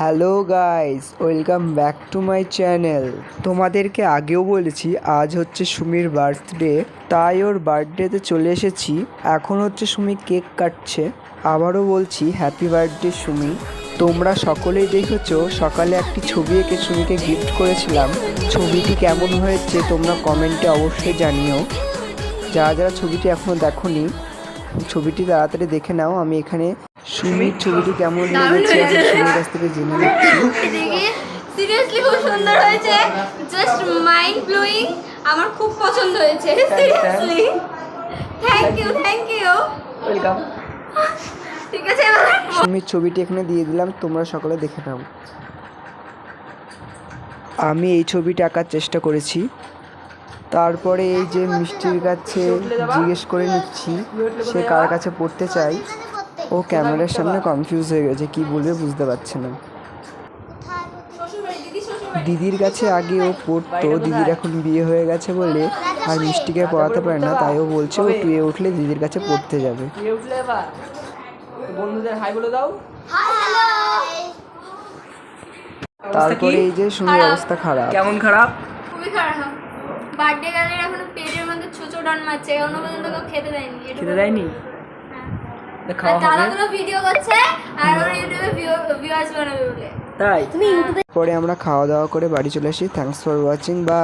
Hello guys, welcome back to my channel. তোমাদেরকে আগেও বলেছি, আজ হচ্ছে সুমির বার্থডে, তাই ওর বার্থডেতে চলে এসেছি। এখন হচ্ছে সুমি কেক কাটছে। আবারও বলছি, হ্যাপি বার্থডে সুমি। তোমরা সকলেই দেখেছ, সকালে একটি ছবি এঁকে সুমিকে গিফট করেছিলাম। ছবিটি কেমন হয়েছে তোমরা কমেন্টে অবশ্যই জানিও। যারা যারা ছবিটি এখনও দেখোনি, ছবিটি তাড়াতাড়ি দেখে নাও। আমি এখানে সুমির ছবিটি কেমন লেগেছে আমি সুমির কাছ থেকে জেনে নিচ্ছি সিরিয়াসলি খুব সুন্দর হয়েছে। জাস্ট মাইন্ড ব্লোয়িং আমার খুব পছন্দ হয়েছে। Seriously thank you thank you welcome ঠিক আছে ছবিটি এখানে দিয়ে দিলাম তোমরা সকলে দেখে নাও। আমি এই ছবিটা আঁকার চেষ্টা করেছি। তারপরে এই যে মিষ্টির কাছে জিজ্ঞেস করে নিচ্ছি সে কার কাছে পড়তে চাই ও ক্যামেরার সামনে কনফিউজ হয়ে গেছে কি বলবে বুঝতে পারছে না। দিদির কাছে আগে ও পড়তো দিদির এখন বিয়ে হয়ে গেছে বলে আর মিষ্টিকে পড়াতে পারে না তাই ও বলছে ও টুয়ে উঠলে দিদির কাছে পড়তে যাবে। বন্ধুদের হাই বলে দাও। তারপরে এই যে সুমির অবস্থা খারাপ। কেমন খারাপ? খুবই খারাপ। বার্থডে গালের এখনও পেটের মধ্যে ছোচো ডান মারছে এখনও পর্যন্ত খেতে দেয়নি। খেতে দেয়নি? খাওয়া হবে? দাদাগুলো ভিডিও করছে আর ওর ইউটিউবে ভিউয়ার্স বানাবে বলে। তাই? পরে আমরা খাওয়া দাওয়া করে বাড়ি চলে আসি। থ্যাঙ্কস ফর ওয়াচিং বা